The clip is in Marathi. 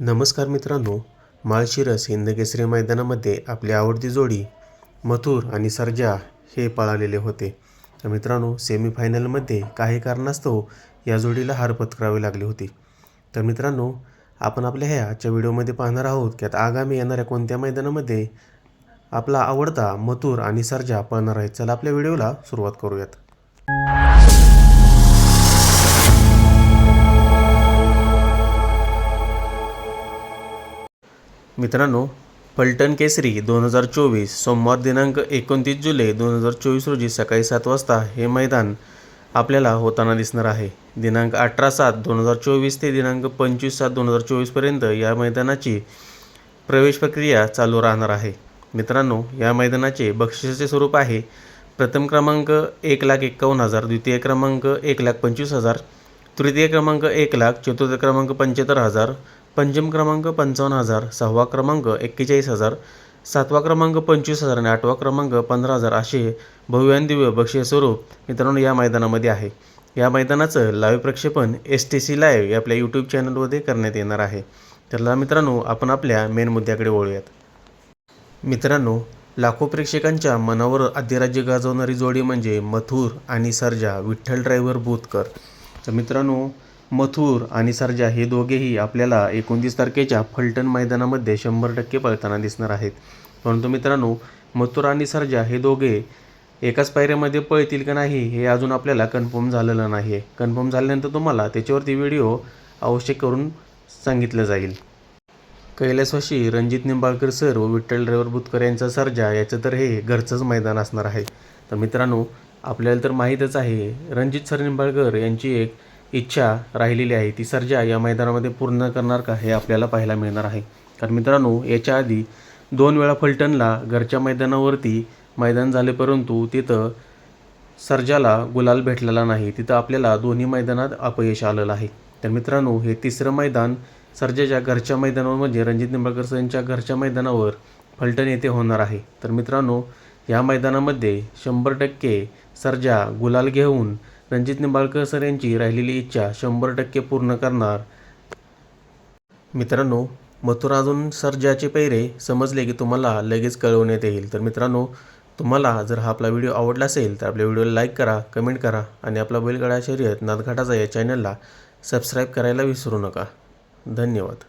नमस्कार मित्रांनो माळशिरस हिंदकेसरी मैदानामध्ये आपली आवडती जोडी मथुर आणि सर्जा हे पळालेले होते. तर मित्रांनो सेमीफायनलमध्ये काही कारणास्तव या जोडीला हार पत्करावी लागली होती. तर मित्रांनो आपण आपल्या ह्या आजच्या व्हिडिओमध्ये पाहणार आहोत की आता आगामी येणाऱ्या कोणत्या मैदानामध्ये आपला आवडता मथुर आणि सर्जा पळणार आहेत. चला आपल्या व्हिडिओला सुरुवात करूयात. मित्रांनो पलटण केसरी दोन हजार चोवीस सोमवार दिनांक एकोणतीस जुलै दोन हजार चोवीस रोजी सकाळी सात वाजता हे मैदान आपल्याला होताना दिसणार आहे. दिनांक अठरा सात दोन हजार चोवीस ते दिनांक पंचवीस सात दोन हजार चोवीसपर्यंत या मैदानाची प्रवेश प्रक्रिया चालू राहणार आहे. मित्रांनो या मैदानाचे बक्षिसाचे स्वरूप आहे प्रथम क्रमांक एक लाख एक्कावन्न हजार द्वितीय क्रमांक एक लाख पंचवीस हजार तृतीय क्रमांक एक लाख चतुर्थ क्रमांक पंच्याहत्तर हजार पंचम क्रमांक पंचावन्न हजार सहावा क्रमांक एक्केचाळीस हजार सातवा क्रमांक पंचवीस हजार आणि आठवा क्रमांक पंधरा हजार असे भव्य बक्षीय स्वरूप मित्रांनो या मैदानामध्ये आहे. या मैदानाचं लाईव्ह प्रक्षेपण एस टी सी लाईव्ह या आपल्या यूट्यूब चॅनलमध्ये करण्यात येणार आहे. तर मित्रांनो आपण आपल्या मेन मुद्द्याकडे वळूयात. मित्रांनो लाखो प्रेक्षकांच्या मनावर अधिराज्य गाजवणारी जोडी म्हणजे मथुर आणि सर्जा विठ्ठल ड्रायव्हर बोतकर. तर मित्रांनो मथुर आणि सर्जा हे दोघेही आपल्याला एकोणतीस तारखेच्या फलटण मैदानामध्ये शंभर टक्के पळताना दिसणार आहेत. परंतु मित्रांनो मथुर आणि सर्जा हे दोघे एकाच पायऱ्यामध्ये पळतील का नाही हे अजून आपल्याला कन्फर्म झालेलं नाही आहे कन्फर्म झाल्यानंतर तुम्हाला त्याच्यावरती व्हिडिओ अवश्य करून सांगितलं जाईल. कैलासवाशी रणजित निंबाळकर सर व विठ्ठल ड्रायव्हर बुतकर यांचा सर्जा याचं तर हे घरचंच मैदान असणार आहे. तर मित्रांनो आपल्याला तर माहीतच आहे रणजित सर निंबाळकर यांची एक इच्छा राहिलेली आहे. ती सर्जा या मैदानामध्ये पूर्ण करणार का हे आपल्याला पाहायला मिळणार आहे. कारण मित्रांनो याच्या आधी दोन वेळा फलटणला घरच्या मैदानावरती मैदान झाले परंतु तिथं सर्जाला गुलाल भेटलेला नाही. तिथं आपल्याला दोन्ही मैदानात अपयश आलेलं आहे. तर मित्रांनो हे तिसरं मैदान सर्जाच्या घरच्या मैदानावर म्हणजे रणजित निंबाळकर सर यांच्या घरच्या मैदानावर फलटण येथे होणार आहे. तर मित्रांनो या मैदानामध्ये शंभर टक्के सर्जा गुलाल घेऊन रणजित निंबाळकर सर यांची राहिलेली इच्छा शंभर टक्के पूर्ण करणार. मित्रांनो मथुरा अजून सर्जाचे पैरे समजले की तुम्हाला लगेच कळवण्यात येईल. तर मित्रांनो तुम्हाला जर हा आपला व्हिडिओ आवडला असेल तर आपल्या व्हिडिओला लाईक करा कमेंट करा आणि आपला बैलगाडा शर्यत नादघाटाचा या चॅनलला सबस्क्राईब करायला विसरू नका. धन्यवाद.